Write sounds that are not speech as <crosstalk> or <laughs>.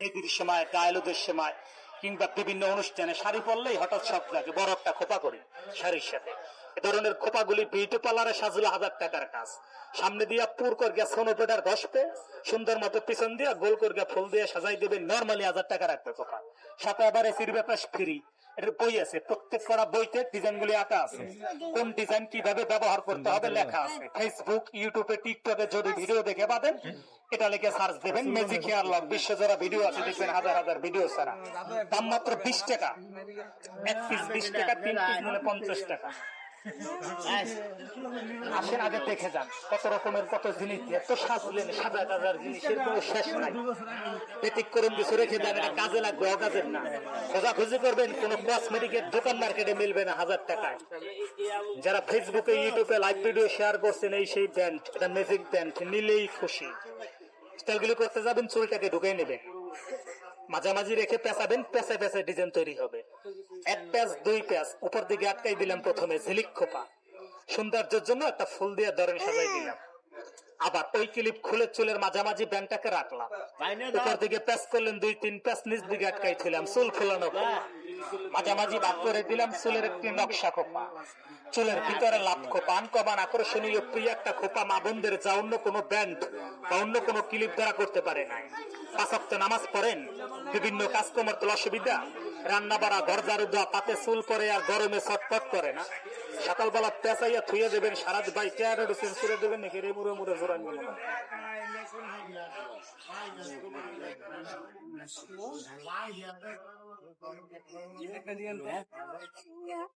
ঈদের সময় টায়লুদের সময়, কিংবা বিভিন্ন অনুষ্ঠানে শাড়ি পরলেই হঠাৎ সব লাগে বড় একটা খোপা করি শাড়ির সাথে। এ ধরনের খোপাগুলি বিউটি পার্লারে সাজলে হাজার টাকার কাজ। সামনে দিয়া পুর কর গিয়া সোনো পেটার ঘষবে সুন্দর মতো পিছন দিয়া গোল করিয়া গিয়া ফুল দিয়ে সাজাই দেবে নর্মালি হাজার টাকার একটা খোপা। সাথে আবার এসির ব্যাপার ফ্রি। এটার বই আছে প্রত্যেক করা বইতে ডিজাইন গুলি আঁকা আছে। কোন ডিজাইন কীভাবে ব্যবহার করতে হবে লেখা আছে। ফেসবুক ইউটিউবে টিকটকে যদি ভিডিও দেখে পাবেন এটা লিখে সার্চ দেবেন ম্যাজিক হেয়ার লক বিশ্ব যারা ভিডিও আছে দেখবেন হাজার হাজার ভিডিও ছাড়া। দাম মাত্র বিশ টাকা। এক পিস বিশ টাকা তিন পিস মানে পঞ্চাশ টাকা। <laughs> আসেন, আগে দেখে যান। কত রকমের, কত জিনিস সাজলেন, সাজা টাজার জিনিসের কোনো শেষ নাই। ব্যতিক্রম কিছু রেখে কাজে লাগবে, অকাজের না। খোঁজাখুঁজি করবেন, কোন কসমেটিকের দোকান মার্কেটে মিলবে না, হাজার টাকায় যারা ফেসবুকে ইউটিউবে লাইভ ভিডিও শেয়ার করছেন, এই সেই ব্যান্ড এটা ম্যাজিক ব্যান্ড নিলেই খুশি। স্টাইলগুলি করতে যাবেন, চুলটাকে ঢুকে নেবেন। মাঝামাঝি রেখে পেঁচাবেন, পেঁচে পেঁচে ডিজাইন তৈরি হবে। এক প্যাচ দুই প্যাচ উপর দিকে আটকাই দিলাম প্রথমে, ঝিলিক খোপা। সৌন্দর্যের জন্য একটা ফুল দিয়ে ধরেন সাজাই দিলাম। আবার ওই ক্লিপ খুলে চুলের মাঝামাঝি ব্যাংকটাকে রাখলাম। উপর দিকে প্যাচ করলেন দুই, তিন প্যাচ নিচ দিকে আটকাই ছিলাম চুল ফুলানো মাঝামাঝি ভাগ করে দিলাম চুলের একটি নকশা খোপা। চুলের ভিতরে লাভ খোপা, আনকমান, আকর্ষণীয়, প্রিয় একটা খোপা মা বোনদের যা অন্য কোনো ব্যান্ড বা অন্য কোনো ক্লিপ দ্বারা করতে পারে না পাঁচাপ্ত নামাজ পড়েন। বিভিন্ন কাজ করতে অসুবিধা রান্না বাড়া দরজার দেওয়া পাতে চুল করে আর গরমে ছটপট করে না। সকালবেলা পেঁচাইয়া থুয়ে দেবেন সারা ভাই চেয়ারে চেঞ্জ করে দেবেন নাকি রে মুড়ে মুড়ে জোরান Yeah.